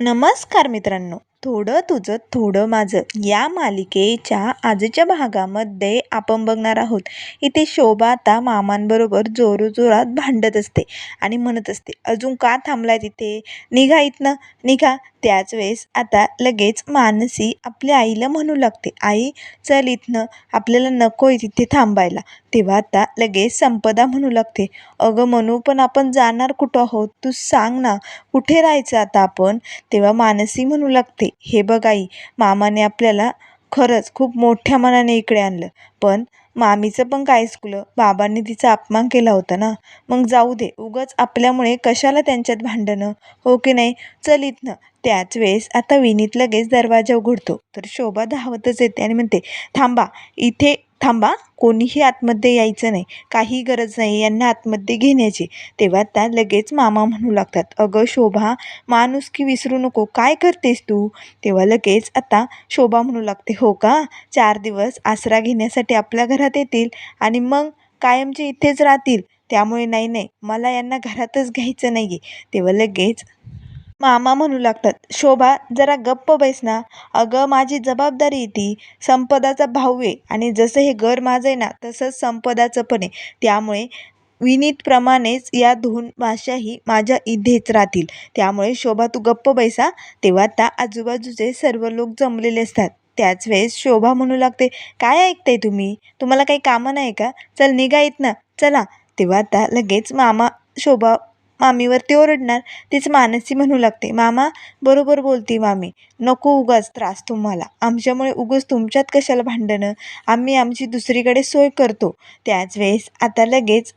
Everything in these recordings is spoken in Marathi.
नमस्कार मित्रांनो. थोडं तुझं थोडं माझं. या मालिकेच्या आजच्या भागामध्ये आपण बघणार आहोत इथे शोभा आता मामांबरोबर जोरोजोरात भांडत असते आणि म्हणत असते अजून का थांबलाय तिथे? निघा इथनं निघा. त्याच वेळेस आता लगेच मानसी आपल्या आईला म्हणू लागते आई चल इथनं आपल्याला नको आहे तिथे थांबायला. तेव्हा आता लगेच संपदा म्हणू लागते अगं म्हणू पण आपण जाणार कुठं आहोत? तू सांग ना कुठे राहायचं आता आपण? तेव्हा मानसी म्हणू लागते हे बघ आई मामाने आपल्याला खरंच खूप मोठ्या मनाने इकडे आणलं. पण मामीचं पण काय चुकलं? बाबांनी तिचा अपमान केला होता ना? मग जाऊ दे उगाच आपल्यामुळे कशाला त्यांच्यात भांडणं? हो की नाही? चल इथनं. त्याच वेळेस आता विनीत लगेच दरवाजा उघडतो. तर शोभा धावतच येते आणि म्हणते थांबा इथे थांबा कोणीही आतमध्ये यायचं नाही काही गरज नाही यांना आतमध्ये घेण्याची. तेव्हा त्या लगेच मामा म्हणू लागतात अगं शोभा माणुसकी विसरू नको काय करतेस तू? तेव्हा लगेच आता शोभा म्हणू लागते हो का? चार दिवस आसरा घेण्यासाठी आपल्या घरात येतील आणि मग कायमचे इथेच राहतील. त्यामुळे नाही नाही मला यांना घरातच घ्यायचं नाही आहे तेव्हा लगेच मामा म्हणू लागतात शोभा जरा गप्प बैस ना. अगं माझी जबाबदारी ती संपदाचा भाऊ आहे आणि जसं हे घर माझं आहे ना तसंच संपदाचं पण आहे. त्यामुळे विनीतप्रमाणेच या दोन भाषाही माझ्या इथेच राहतील. त्यामुळे शोभा तू गप्प बैसा तेव्हा त्या आजूबाजूचे सर्व लोक जमलेले असतात. त्याच वेळेस शोभा म्हणू लागते काय ऐकताय तुम्ही? तुम्हाला काही कामं नाही का? चल निघा ना चला. तेव्हा आता लगेच मामा शोभा मामीवरती ओरडणार तीच मानसी म्हणू लागते. मामा बरोबर बोलती मामी. नको उगाच त्रास तुम्हाला. आमच्यामुळे उगाच तुमच्यात कशाला भांडणं? आम्ही आमची दुसरीकडे सोय करतो. त्याच वेळेस आता लगेच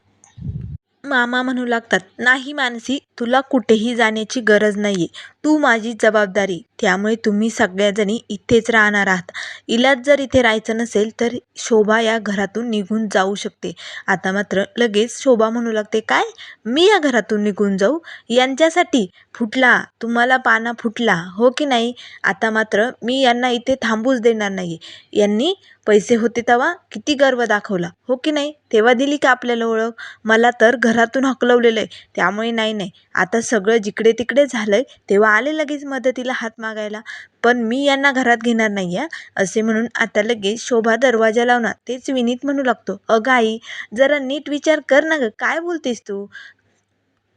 मामा म्हणू लागतात नाही मानसी तुला कुठेही जाण्याची गरज नाही आहे तू माझी जबाबदारी. त्यामुळे तुम्ही सगळ्याजणी इथेच राहणार आहात. इलाज जर इथे राहायचं नसेल तर शोभा या घरातून निघून जाऊ शकते. आता मात्र लगेच शोभा म्हणू लागते काय? मी या घरातून निघून जाऊ? यांच्यासाठी फुटला. तुम्हाला पाना फुटला. हो की नाही? आता मात्र मी यांना इथे थांबूच देणार नाही यांनी पैसे होते तेव्हा किती गर्व दाखवला. हो की नाही? तेव्हा दिली का आपल्याला ओळख? मला तर घरातून हकलवलेलं आहे त्यामुळे नाही नाही. आता सगळं जिकडे तिकडे झालं आहे तेव्हा आले लगेच मदतीला हात मागायला. पण मी यांना घरात घेणार नाही आहे असे म्हणून आता लगेच शोभा दरवाजा लावणार. तेच विनीत म्हणू लागतो अगं आई जरा नीट विचार कर ना गं काय बोलतेस तू?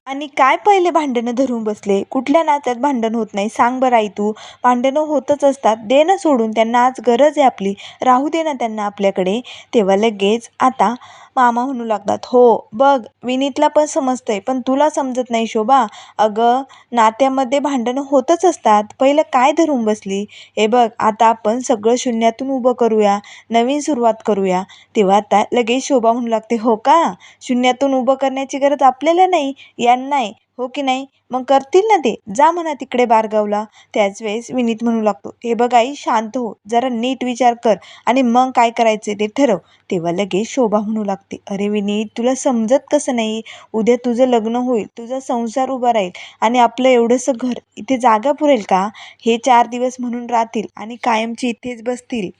आणि काय पहिले भांडणं धरून बसले? कुठल्या नात्यात भांडण होत नाही? सांग बरं आई तू. भांडणं होतच असतात. दे ना सोडून. त्यांना आज गरज आहे आपली. राहू दे ना त्यांना आपल्याकडे. तेव्हा लगेच आता मामा म्हणू लागतात हो बघ विनीतला पण समजतंय पण तुला समजत नाही शोभा. अगं नात्यामध्ये भांडणं होतच असतात. पहिलं काय धरून बसली? हे बघ आता आपण सगळं शून्यातून उभं करूया नवीन सुरुवात करूया. तेव्हा आता लगेच शोभा म्हणू लागते हो का? शून्यातून उभं करण्याची गरज आपल्याला नाही यांना आहे हो की नाही? मग करतील ना ते. जा म्हणा तिकडे बारगावला. त्याच वेळेस विनीत म्हणू लागतो हे बघ आई शांत हो. जरा नीट विचार कर आणि मग काय करायचं ते ठरव. तेव्हा लगेच शोभा म्हणू लागते अरे विनीत तुला समजत कसं नाही? उद्या तुझं लग्न होईल तुझा संसार उभा राहील आणि आपलं एवढंसं घर इथे जागा पुरेल का? हे चार दिवस म्हणून राहतील आणि कायमची इथेच बसतील.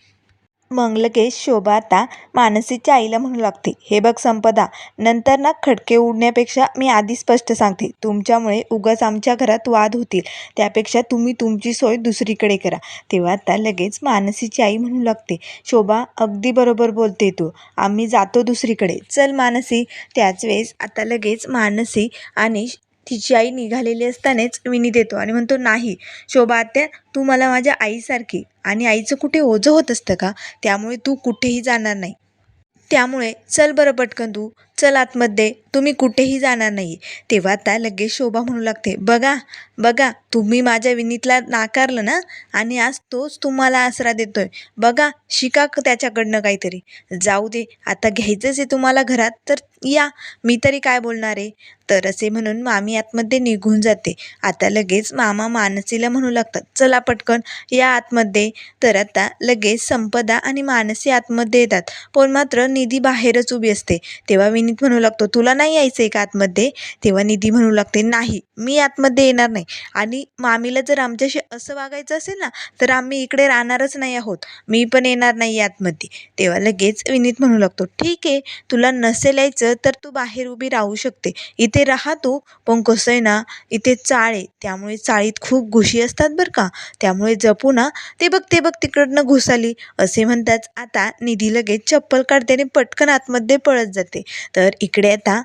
मग लगेच शोभा आता मानसीच्या आईला म्हणू लागते. हे बघ संपदा नंतर ना खडके उडण्यापेक्षा मी आधी स्पष्ट सांगते. तुमच्यामुळे उगाच आमच्या घरात वाद होतील. त्यापेक्षा तुम्ही तुमची सोय दुसरीकडे करा. तेव्हा आता लगेच मानसीची आई म्हणू लागते. शोभा अगदी बरोबर बोलते तू. आम्ही जातो दुसरीकडे. चल मानसी. त्याच वेळेस आता लगेच मानसी आणि तिची आई निघालेली असतानाच विनी देतो आणि म्हणतो नाही शोभा आत्या तू मला माझ्या आईसारखी आणि आईचं कुठे ओझं होत असतं का? त्यामुळे तू कुठेही जाणार नाही. त्यामुळे चल बरं पटकन तू चल आतमध्ये. तुम्ही कुठेही जाणार नाही. तेव्हा आता लगेच शोभा म्हणू लागते. बघा बघा तुम्ही माझ्या विनीतला नाकारलं ना? आणि आज तोच तुम्हाला आसरा देतोय. बघा शिका त्याच्याकडनं काहीतरी. जाऊ दे आता घ्यायचंच आहे तुम्हाला घरात तर या. मी तरी काय बोलणार आहे? तर असे म्हणून मामी आतमध्ये निघून जाते. आता लगेच मामा मानसीला म्हणू लागतात चला पटकन या आतमध्ये. तर आता लगेच संपदा आणि मानसी आतमध्ये येतात. पण मात्र निधी बाहेरच उभी असते. तेव्हा विनी विनीत म्हणू लागतो. तुला नाही यायचं आहे का आतमध्ये? तेव्हा निधी म्हणू लागते नाही. मी आतमध्ये येणार नाही. आणि मामीला जर आमच्याशी असं वागायचं असेल ना तर आम्ही इकडे राहणारच नाही आहोत. मी पण येणार नाही आतमध्ये. तेव्हा लगेच विनीत म्हणू लागतो ठीक आहे तुला नसेल यायचं तर तू बाहेर उभी राहू शकते. इथे राहा तू पण कसं आहे ना इथे चाळ आहे. त्यामुळे चाळीत खूप घुशी असतात बरं का. त्यामुळे जपू ना ते बघ ते बघ तिकडनं घुसाली. असे म्हणताच आता निधी लगेच चप्पल काढते आणि पटकन आतमध्ये पळत जाते. तर इकडे आता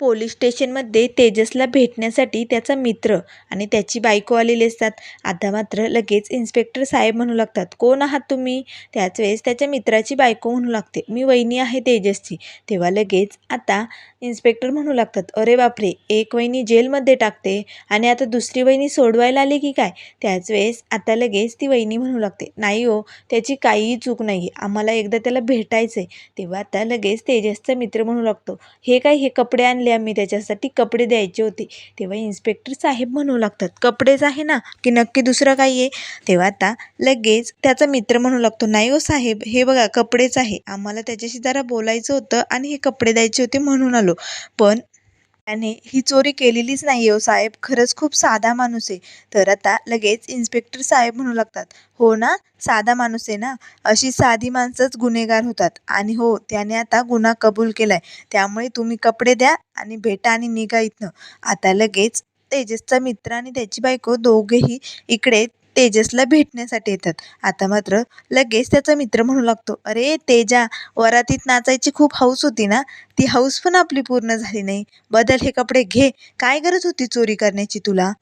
पोलीस स्टेशनमध्ये तेजसला भेटण्यासाठी त्याचा मित्र आणि त्याची बायको आलेली असतात. आता मात्र लगेच इन्स्पेक्टर साहेब म्हणू लागतात कोण आहात तुम्ही? त्याच वेळेस त्याच्या मित्राची बायको म्हणू लागते मी वहिनी आहे तेजसची. तेव्हा लगेच आता इन्स्पेक्टर म्हणू लागतात अरे बापरे एक वहिनी जेलमध्ये टाकते आणि आता दुसरी वहिनी सोडवायला आली की काय? त्याच वेळेस आता लगेच ती वहिनी म्हणू लागते नाही हो त्याची काहीही चूक नाही आहे आम्हाला एकदा त्याला भेटायचं आहे तेव्हा आता लगेच तेजसचा मित्र म्हणू लागतो हे काय हे कपडे कपडे आणले आम्ही त्याच्यासाठी कपडे द्यायचे होते. तेव्हा इन्स्पेक्टर साहेब म्हणू लागतात कपडेच आहे ना की नक्की दुसरं काही आहे? तेव्हा आता लगेच त्याचा मित्र म्हणू लागतो नाही हो साहेब हे बघा कपडेच आहे. आम्हाला त्याच्याशी जरा बोलायचं होतं आणि हे कपडे द्यायचे होते म्हणून आलो. पण त्याने ही चोरी केलेलीच नाही हो साहेब. खरंच खूप साधा माणूस आहे. तर आता लगेच इन्स्पेक्टर साहेब म्हणू लागतात हो ना साधा माणूस आहे ना. अशी साधी माणसंच गुन्हेगार होतात. आणि हो त्याने आता गुन्हा कबूल केलाय. त्यामुळे तुम्ही कपडे द्या आणि भेटा आणि निघा इथनं. आता लगेच तेजसचा मित्र आणि त्याची बायको दोघेही इकडे तेजसला भेटण्यासाठी येतात. आता मात्र लगेच त्याचा मित्र म्हणू लागतो अरे तेजा वरातीत नाचायची खूप हौस होती ना? ती हौस पण आपली पूर्ण झाली नाही. बदल हे कपडे घे. काय गरज होती चोरी करण्याची तुला?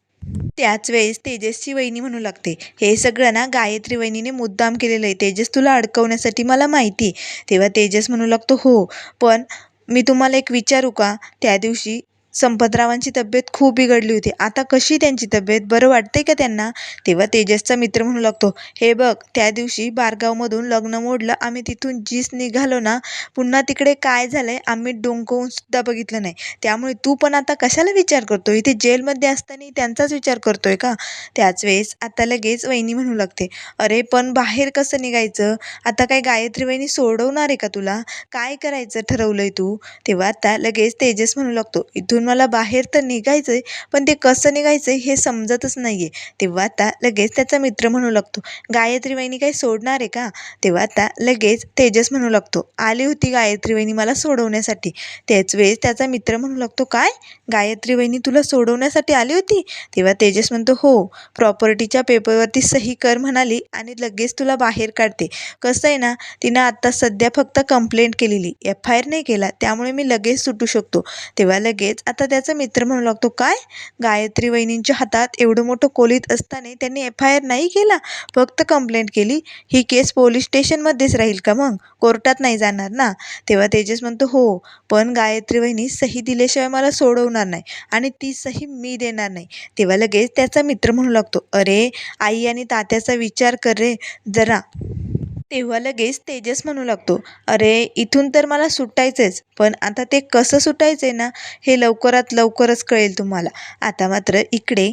त्याच वेळेस तेजसची वहिनी म्हणू लागते हे सगळं ना गायत्री वहिनीने मुद्दाम केलेलं आहे. तेजस तुला अडकवण्यासाठी मला माहिती तेव्हा तेजस म्हणू लागतो हो पण मी तुम्हाला एक विचारू का? त्या दिवशी संपतरावांची तब्येत खूप बिघडली होती. आता कशी त्यांची तब्येत? बरं वाटते का त्यांना? तेव्हा तेजसचा मित्र म्हणू लागतो हे बघ त्या दिवशी बारगावमधून लग्न मोडलं आम्ही तिथून जीस निघालो ना पुन्हा तिकडे काय झालं आहे आम्ही डोंकवून सुद्धा बघितलं नाही. त्यामुळे तू पण आता कशाला विचार करतो? इथे जेलमध्ये असताना त्यांचाच विचार करतोय का? त्याच वेळेस आता लगेच वहिनी म्हणू लागते अरे पण बाहेर कसं निघायचं? आता काय गायत्री वहिनी सोडवणार आहे का तुला? काय करायचं ठरवलंय तू? तेव्हा आता लगेच तेजस म्हणू लागतो इथून इथून मला बाहेर तर निघायचं आहे पण ते कसं निघायचं हे समजतच नाही आहे तेव्हा आता लगेच त्याचा मित्र म्हणू लागतो गायत्री वहिनी काही सोडणार आहे का? तेव्हा आता लगेच तेजस म्हणू लागतो आली होती गायत्री वहिनी मला सोडवण्यासाठी. त्याच वेळेस त्याचा मित्र म्हणू लागतो काय? गायत्री वहिनी तुला सोडवण्यासाठी आली होती? तेव्हा तेजस म्हणतो हो प्रॉपर्टीच्या पेपरवरती सही कर म्हणाली आणि लगेच तुला बाहेर काढते. कसं आहे ना तिनं आत्ता सध्या फक्त कंप्लेंट केलेली. एफ आय आर नाही केला त्यामुळे मी लगेच सुटू शकतो. तेव्हा लगेच आता त्याचा मित्र म्हणू लागतो काय? गायत्री वहिनींच्या हातात एवढं मोठं कोलीत असताना त्यांनी एफ आय आर नाही केला? फक्त कंप्लेंट केली? ही केस पोलीस स्टेशनमध्येच राहील का मग? कोर्टात नाही जाणार ना? तेव्हा तेजस म्हणतो हो पण गायत्री वहिनी सही दिल्याशिवाय मला सोडवणार नाही आणि ती सही मी देणार नाही. तेव्हा लगेच त्याचा मित्र म्हणू लागतो अरे आई आणि तात्याचा विचार कर रे जरा. तेव्हा लगेच तेजस म्हणू लागतो अरे इथून तर मला सुटायचंच पण आता ते कसं सुटायचं आहे ना हे लवकरात लवकरच कळेल तुम्हाला. आता मात्र इकडे.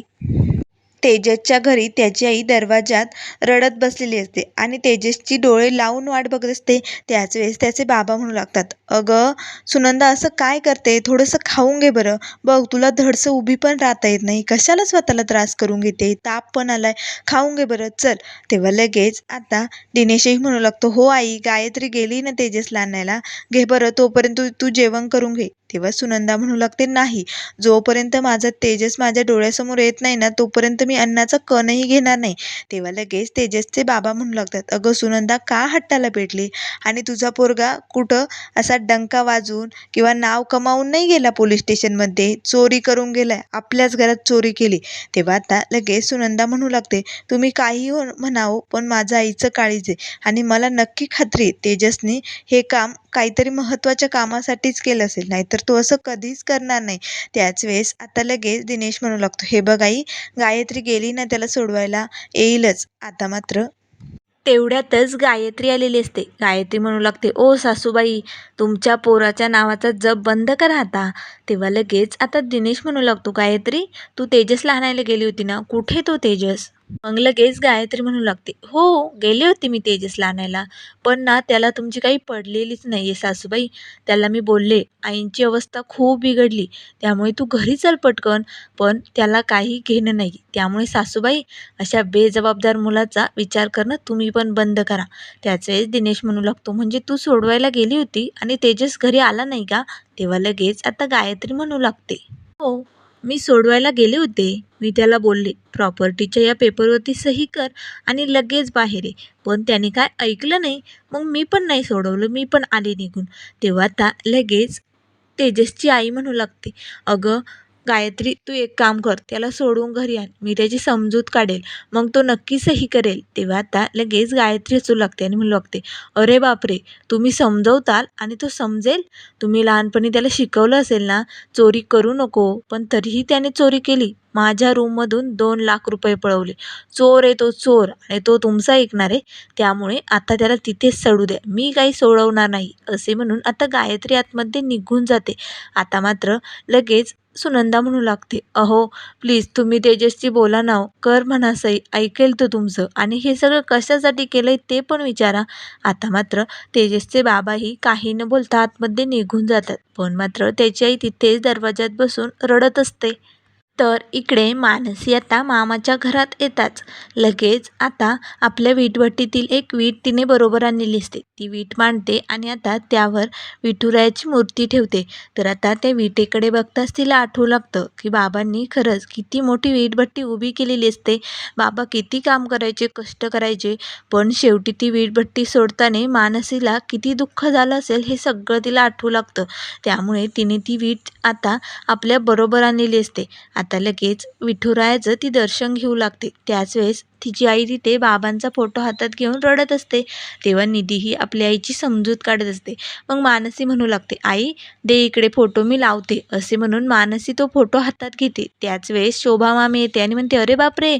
तेजसच्या घरी त्याची आई दरवाजात रडत बसलेली असते आणि तेजसची डोळे लावून वाट बघत असते. त्याच वेळेस त्याचे बाबा म्हणू लागतात अगं सुनंदा असं काय करते? थोडंसं खाऊन घे बरं. बघ तुला धडसं उभी पण राहता येत नाही. कशाला स्वतःला त्रास करून घेते? ताप पण आलाय. खाऊन घे बरं चल. तेव्हा लगेच आता दिनेशही म्हणू लागतो हो आई गायत्री गेली ना तेजसला आणायला. घे बरं तोपर्यंत तू तू जेवण करून घे. तेव्हा सुनंदा म्हणू लागते नाही जोपर्यंत माझा तेजस माझ्या डोळ्यासमोर येत नाही ना तोपर्यंत मी अन्नाचा कणही घेणार नाही. तेव्हा लगेच तेजसचे बाबा म्हणू लागतात अगं सुनंदा का हट्टाला पेटली? आणि तुझा पोरगा कुठं? असा डंका वाजून किंवा नाव कमावून नाही गेला पोलीस स्टेशनमध्ये? चोरी करून गेलाय आपल्याच घरात चोरी केली. तेव्हा आता लगेच सुनंदा म्हणू लागते तुम्ही काही हो म्हणावं पण माझं आईचं काळीज आहे आणि मला नक्की खात्री तेजसने हे काम काहीतरी महत्त्वाच्या कामासाठीच केलं असेल. नाहीतर तो असं कधीच करणार नाही. त्याच वेळेस आता लगेच दिनेश म्हणू लागतो हे बघ आई गायत्री गेली ना त्याला सोडवायला येईलच. आता मात्र तेवढ्यातच गायत्री आलेली असते. गायत्री म्हणू लागते ओ सासूबाई तुमच्या पोराच्या नावाचा जप बंद करा आता. तेव्हा लगेच आता दिनेश म्हणू लागतो गायत्री तू तेजसला आणायला गेली होती ना? कुठे तो तेजस? मग लगेच गायत्री म्हणू लागते हो गेले होते मी तेजसला आणायला पण ना त्याला तुमची काही पडलेलीच नाही आहे सासूबाई. त्याला मी बोलले आईंची अवस्था खूप बिघडली त्यामुळे तू घरी चल पटकन पण त्याला काही घेणं नाही. त्यामुळे सासूबाई अशा बेजबाबदार मुलाचा विचार करणं तुम्ही पण बंद करा. त्याच वेळेस दिनेश म्हणू लागतो म्हणजे तू सोडवायला गेली होती आणि तेजस घरी आला नाही का? तेव्हा लगेच आता गायत्री म्हणू लागते. हो. मी सोडवायला गेले होते. मी त्याला बोलले प्रॉपर्टीच्या या पेपरवरती सही कर आणि लगेच बाहेर ये. पण त्याने काय ऐकलं नाही. मग मी पण नाही सोडवलं. मी पण आले निघून. तेव्हा आता लगेच तेजसची आई म्हणू लागते अगं गायत्री तू एक काम कर त्याला सोडून घरी आण. मी त्याची समजूत काढेल. मग तो नक्की सही करेल. तेव्हा आता लगेच गायत्री हसू लागते आणि म्हणू लागते अरे बापरे तुम्ही समजवताल आणि तो समजेल? तुम्ही लहानपणी त्याला शिकवलं असेल ना चोरी करू नको. पण तरीही त्याने चोरी केली. माझ्या रूममधून दोन लाख रुपये पळवले. चोर आहे तो चोर आणि तो तुमचा ऐकणार आहे. त्यामुळे आता त्याला तिथेच सोडू द्या. मी काही सोडवणार नाही. असे म्हणून आता गायत्री आतमध्ये निघून जाते. आता मात्र लगेच सुनंदा म्हणू लागते अहो प्लीज तुम्ही तेजसची बोला नाव हो. कर म्हणा सई ऐकेल तो तुमचं. आणि हे सगळं कशासाठी केलं आहे ते पण विचारा. आता मात्र तेजसचे बाबाही काही न बोलता आतमध्ये निघून जातात. पण मात्र त्याची आई तिथेच दरवाज्यात बसून रडत असते. तर इकडे मानसी आता मामाच्या घरात येताच. लगेच आता आपल्या वीटभट्टीतील एक वीट तिने बरोबर आणलेली असते. ती वीट मांडते आणि आता त्यावर विठुरायाची मूर्ती ठेवते. तर आता त्या विटेकडे बघताच तिला आठवू लागतं की बाबांनी खरंच किती मोठी वीटभट्टी उभी केलेली असते. बाबा किती काम करायचे कष्ट करायचे पण शेवटी ती वीटभट्टी सोडताना मानसीला किती दुःख झालं असेल हे सगळं तिला आठवू लागतं. त्यामुळे तिने ती वीट आता आपल्या बरोबर आणलेली असते. आता लगेच विठुरायाचं ती दर्शन घेऊ लागते. त्याच वेळेस तिची आई तिथे बाबांचा फोटो हातात घेऊन रडत असते. तेव्हा निधीही आपल्या आईची समजूत काढत असते. मग मानसी म्हणू लागते आई दे इकडे फोटो मी लावते. असे म्हणून मानसी तो फोटो हातात घेते. त्याच वेळेस शोभा मामी येते आणि म्हणते अरे बापरे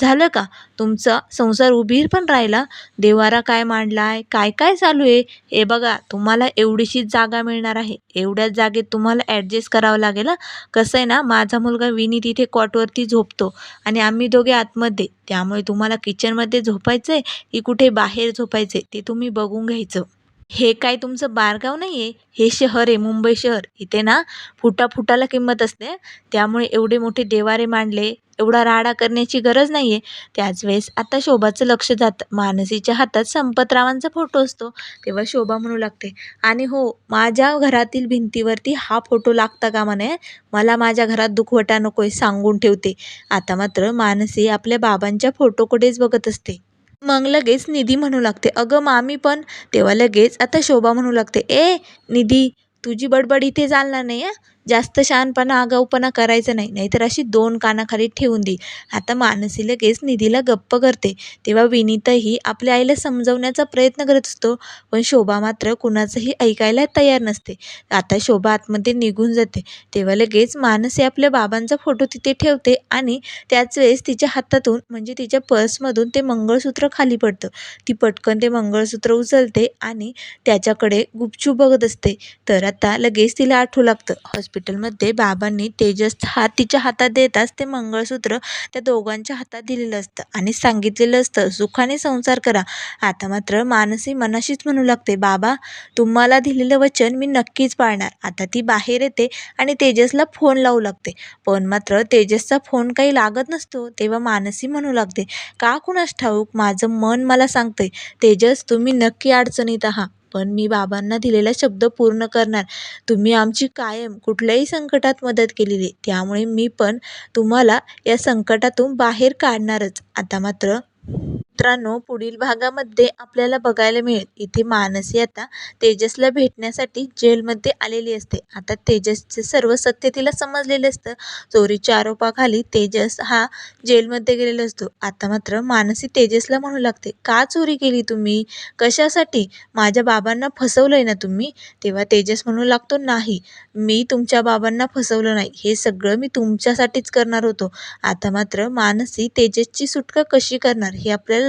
झालं का? तुमचा संसार उभीर पण राहिला? देवारा काय मांडलाय? काय काय चालू आहे? हे बघा तुम्हाला एवढीशीच जागा मिळणार आहे. एवढ्याच जागेत तुम्हाला ॲडजस्ट करावं लागेल कसं आहे ना माझा मुलगा विनी तिथे कॉटवरती झोपतो आणि आम्ही दोघे आतमध्ये त्यामुळे तुम्हाला किचनमध्ये झोपायचं आहे की कुठे बाहेर झोपायचं आहे ते तुम्ही बघून घ्यायचं. हे काय तुमचं बारगाव नाही आहे हे शहर आहे मुंबई शहर. इथे ना फुटा फुटाला किंमत असते. त्यामुळे एवढे मोठे देवारे मांडले. एवढा राडा करण्याची गरज नाही आहे त्याच वेळेस आता शोभाचं लक्ष जातं मानसीच्या हातात संपतरावांचा फोटो असतो. तेव्हा शोभा म्हणू लागते आणि हो माझ्या घरातील भिंतीवरती हा फोटो लागता का म्हणे मला माझ्या घरात दुखवटा नको आहे सांगून ठेवते. आता मात्र मानसी आपल्या बाबांच्या फोटोकडेच बघत असते. मग लगेच निधी म्हणू लागते. अगं मामी पण तेव्हा लगेच आता शोभा म्हणू लागते. ए निधी तुझी बडबड इथे चालणार नाही आहे जास्त शहाणपणा आगाऊपणा करायचं नाही. नाहीतर अशी दोन कानाखाली ठेवून देईल आता मानसी लगेच निधीला गप्प करते. तेव्हा विनीतही आपल्या आईला समजवण्याचा प्रयत्न करत असतो पण शोभा मात्र कुणाचंही ऐकायला तयार नसते. आता शोभा आतमध्ये निघून जाते. तेव्हा लगेच मानसी आपल्या बाबांचा फोटो तिथे ठेवते आणि त्याच वेळेस तिच्या हातातून म्हणजे तिच्या पर्समधून ते मंगळसूत्र खाली पडतं. ती पटकन ते मंगळसूत्र उचलते आणि त्याच्याकडे गुपचूप बघत असते. तर आता लगेच तिला आठवू लागतं. हॉस्पिटलमध्ये बाबांनी तेजस हात तिच्या हातात देताच ते मंगळसूत्र त्या दोघांच्या हातात दिलेलं असतं आणि सांगितलेलं असतं सुखाने संसार करा. आता मात्र मानसी मनाशीच म्हणू लागते बाबा तुम्हाला दिलेलं वचन मी नक्कीच पाळणार. आता ती बाहेर येते आणि तेजसला फोन लावू लागते. पण मात्र तेजसचा फोन काही लागत नसतो तेव्हा मानसी म्हणू लागते का कुणास ठाऊक माझं मन मला सांगते तेजस तुम्ही नक्की अडचणीत आहात. पण मी बाबांना दिलेला शब्द पूर्ण करणार. तुम्ही आमची कायम कुठल्याही संकटात मदत केलेली. त्यामुळे मी पण तुम्हाला या संकटातून बाहेर काढणारच. आता मात्र मित्रांनो पुढील भागामध्ये आपल्याला बघायला मिळेल. इथे मानसी आता तेजसला भेटण्यासाठी जेलमध्ये आलेली असते. आता तेजसचे सर्व सत्य तिला समजलेलं असतं. चोरीच्या आरोपाखाली तेजस हा जेलमध्ये गेलेला असतो. आता मात्र मानसी तेजसला म्हणू लागते का चोरी केली तुम्ही? कशासाठी? माझ्या बाबांना फसवलं आहे ना तुम्ही? तेव्हा तेजस म्हणू लागतो नाही मी तुमच्या बाबांना फसवलं नाही. हे सगळं मी तुमच्यासाठीच करणार होतो. आता मात्र मानसी तेजसची सुटका कशी करणार? हे आपल्याला